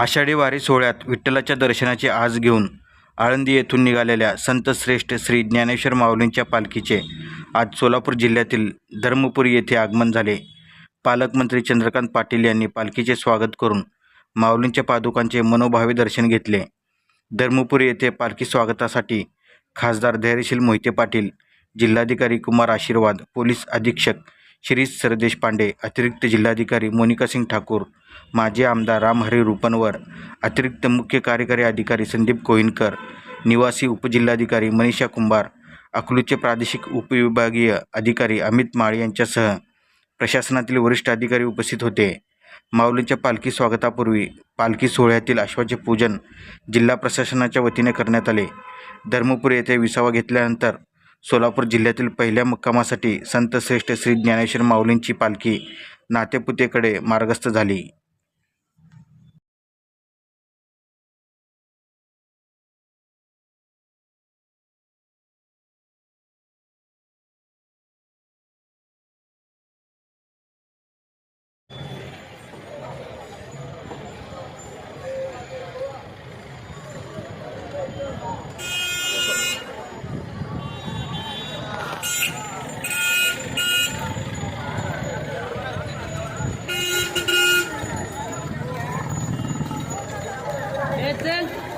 आषाढी वारी सोहळ्यात विठ्ठलाच्या दर्शनाची आज घेऊन आळंदी येथून निघालेल्या संतश्रेष्ठ श्री ज्ञानेश्वर माऊलींच्या पालखीचे आज सोलापूर जिल्ह्यातील धर्मपुरी येथे आगमन झाले. पालकमंत्री चंद्रकांत पाटील यांनी पालखीचे स्वागत करून माऊलींच्या पादुकांचे मनोभावे दर्शन घेतले. धर्मपुरी येथे पालखी स्वागतासाठी खासदार धैर्यशील मोहिते पाटील जिल्हाधिकारी कुमार आशीर्वाद पोलीस अधीक्षक शिरीष सरदेशपांडे अतिरिक्त जिल्हाधिकारी मोनिका सिंग ठाकूर माजी आमदार रामहरी रुपनवर अतिरिक्त मुख्य कार्यकारी अधिकारी संदीप कोहिनकर निवासी उपजिल्हाधिकारी मनीषा कुंभार अकलूचे प्रादेशिक उपविभागीय अधिकारी अमित माळ यांच्यासह प्रशासनातील वरिष्ठ अधिकारी उपस्थित होते. माऊलींच्या पालखी स्वागतापूर्वी पालखी सोहळ्यातील अश्वाचे पूजन जिल्हा प्रशासनाच्या वतीने करण्यात आले. धर्मपुरी येथे विसावा घेतल्यानंतर सोलापूर जिल्ह्यातील पहिल्या मुक्कामासाठी संत श्रेष्ठ श्री ज्ञानेश्वर माऊलींची पालखी नातेपुतेकडे मार्गस्थ झाली. Bitte.